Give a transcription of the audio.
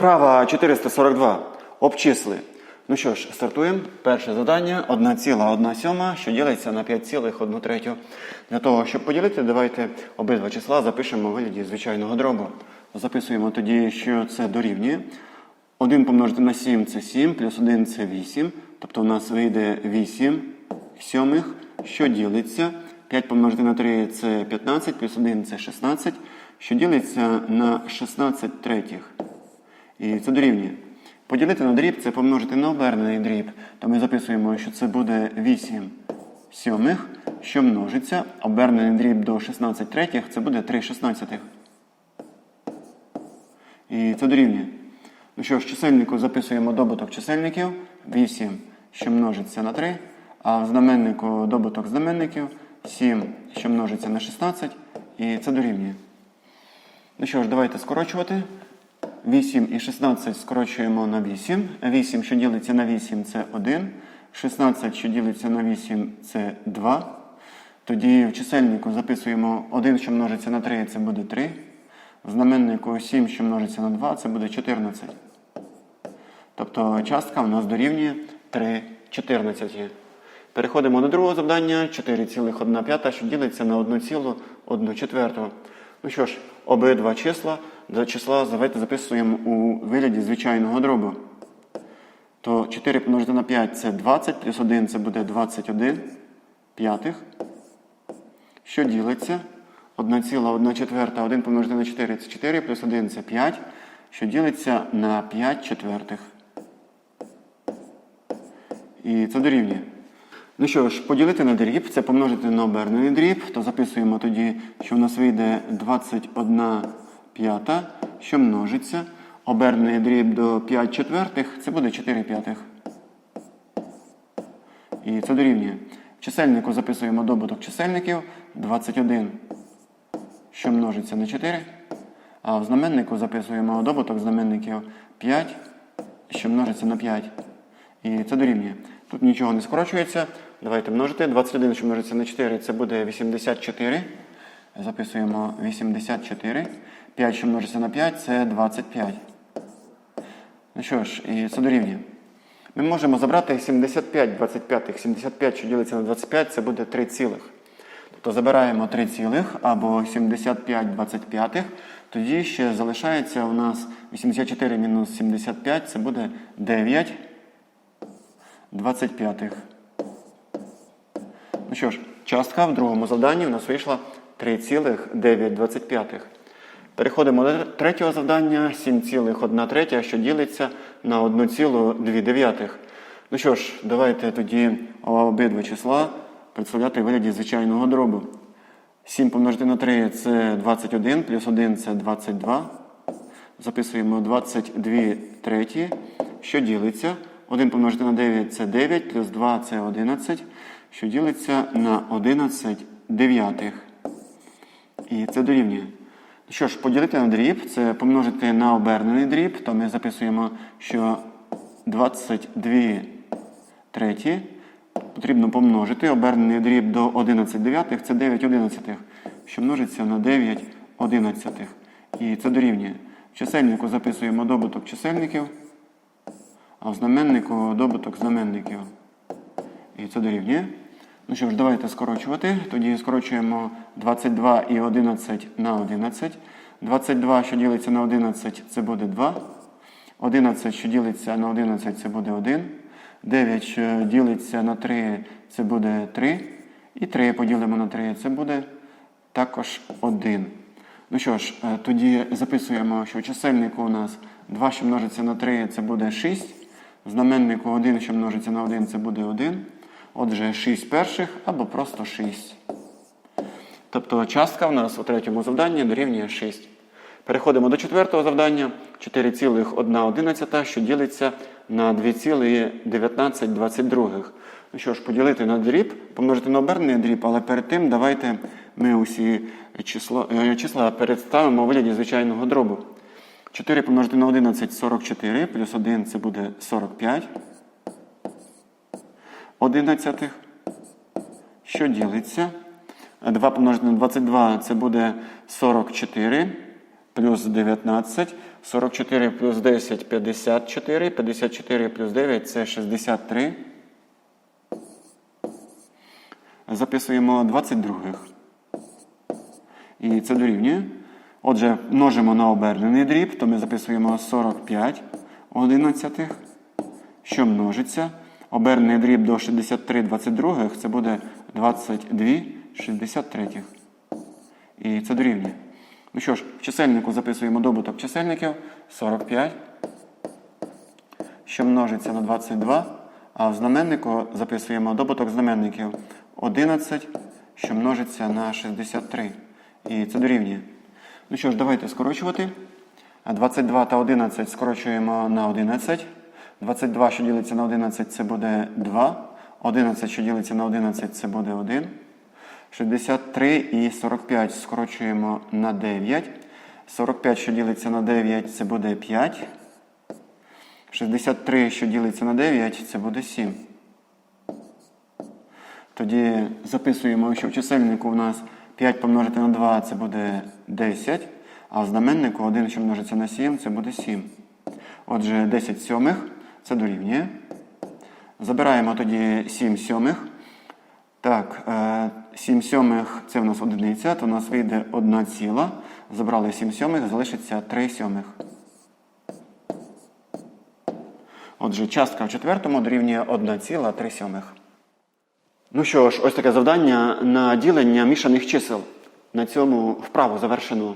Вправа 442. Обчисли. Ну що ж, стартуємо. Перше завдання 1,1 сьома, що ділиться на 5,1 третю. Для того, щоб поділити, давайте обидва числа запишемо у вигляді звичайного дробу. Записуємо тоді, що це дорівнює. 1 помножити на 7 це 7, плюс 1 це 8. Тобто у нас вийде 8 сьомих, що ділиться. 5 помножити на 3 це 15, плюс 1 це 16, що ділиться на 16 третіх. І це дорівнює. Поділити на дріб це помножити на обернений дріб. То ми записуємо, що це буде 8 сьомих, що множиться. Обернений дріб до 16 третіх це буде 3 шістнадцятих. І це дорівнює. Ну що ж, чисельнику записуємо добуток чисельників 8, що множиться на 3, а в знаменнику добуток знаменників 7, що множиться на 16, і це дорівнює. Ну що ж, давайте скорочувати. 8 і 16 скорочуємо на 8. 8, що ділиться на 8, це 1. 16, що ділиться на 8, це 2. Тоді в чисельнику записуємо 1, що множиться на 3, це буде 3. В знаменнику 7, що множиться на 2, це буде 14. Тобто частка у нас дорівнює 3 14. Переходимо до другого завдання 4,1, що ділиться на 1,1 четверту. Ну що ж, обидва числа до числа давайте записуємо у вигляді звичайного дробу. То 4 помножити на 5 це 20, плюс 1 це буде 21 п'ятих. Що ділиться? 1,1 четверта, 1 помножити на 4 це 4, плюс 1 це 5, що ділиться на 5 четвертих. І це дорівнює. Ну що ж, поділити на дріб, це помножити на обернений дріб, то записуємо тоді, що в нас вийде 21 п'ята, що множиться. Обернений дріб до 5 четвертих, це буде 4 п'ятих. І це дорівнює. В чисельнику записуємо добуток чисельників 21, що множиться на 4. А в знаменнику записуємо добуток знаменників 5, що множиться на 5. І це дорівнює. Тут нічого не скорочується. Давайте множити. 21, що множиться на 4, це буде 84. Записуємо 84. 5, що множиться на 5, це 25. Ну що ж, і це дорівнює. Ми можемо забрати 75 25. 75, що ділиться на 25, це буде 3 цілих. Тобто забираємо 3 цілих або 75 25. Тоді ще залишається у нас 84 мінус 75, це буде 9 25. Ну що ж, частка в другому завданні у нас вийшла 3,925. Переходимо до третього завдання 7,1 третя, що ділиться на 1,2. Ну що ж, давайте тоді обидва числа представляти в вигляді звичайного дробу. 7 помножити на 3 це 21, плюс 1 це 22. Записуємо 22 треті, що ділиться. 1 помножити на 9 це 9, плюс 2 це 11, що ділиться на 11 дев'ятих. І це дорівнює. Що ж, поділити на дріб, це помножити на обернений дріб, то ми записуємо, що 22 треті потрібно помножити. Обернений дріб до 11 дев'ятих це 9 одинадцятих, що множиться на 9 одинадцятих. І це дорівнює. В чисельнику записуємо добуток чисельників, а в знаменнику добуток знаменників. І це дорівнює. Ну що ж, давайте скорочувати. Тоді скорочуємо 22 і 11 на 11. 22, що ділиться на 11, це буде 2. 11, що ділиться на 11, це буде 1. 9, що ділиться на 3, це буде 3. І 3 поділимо на 3, це буде також 1. Ну що ж, е, тоді записуємо, що в чисельнику у нас 2, що множиться на 3, це буде 6. В знаменнику 1, що множиться на 1, це буде 1. Отже, 6 перших або просто 6. Тобто частка в нас у третьому завданні дорівнює 6. Переходимо до четвертого завдання 4,1, що ділиться на 2,1922. Ну що ж, поділити на дріб, помножити на обернений дріб, але перед тим давайте ми усі числа, е, числа передставимо у вигляді звичайного дробу. 4 помножити на 11 44, плюс 1 це буде 45 одинадцятих, що ділиться. 2 помножити на 22 це буде 44 плюс 19, 44 плюс 10 54, 54 плюс 9 це 63. Записуємо 22. І це дорівнює. Отже, множимо на обернений дріб, то ми записуємо 45 одинадцятих, що множиться. Обернений дріб до 63 22 це буде 22 63. І це дорівнює. Ну що ж, в чисельнику записуємо добуток чисельників 45, що множиться на 22, а в знаменнику записуємо добуток знаменників 11, що множиться на 63. І це дорівнює. Ну що ж, давайте скорочувати. 22 та 11 скорочуємо на 11. 22, що ділиться на 11, це буде 2. 11, що ділиться на 11, це буде 1. 63 і 45 скорочуємо на 9. 45, що ділиться на 9, це буде 5. 63, що ділиться на 9, це буде 7. Тоді записуємо, що в чисельнику у нас 5 помножити на 2 це буде 10, а в знаменнику 1, що множиться на 7, це буде 7. Отже, 10 сьомих це дорівнює. Забираємо тоді 7 сьомих. Так, е, 7 сьомих це в нас одиниця, то у нас вийде 1 ціла. Забрали 7 сьомих, залишиться 3 сьомих. Отже, частка в четвертому дорівнює 1 ціла 3 сьомих. Ну що ж, ось таке завдання на ділення мішаних чисел. На цьому вправу завершено.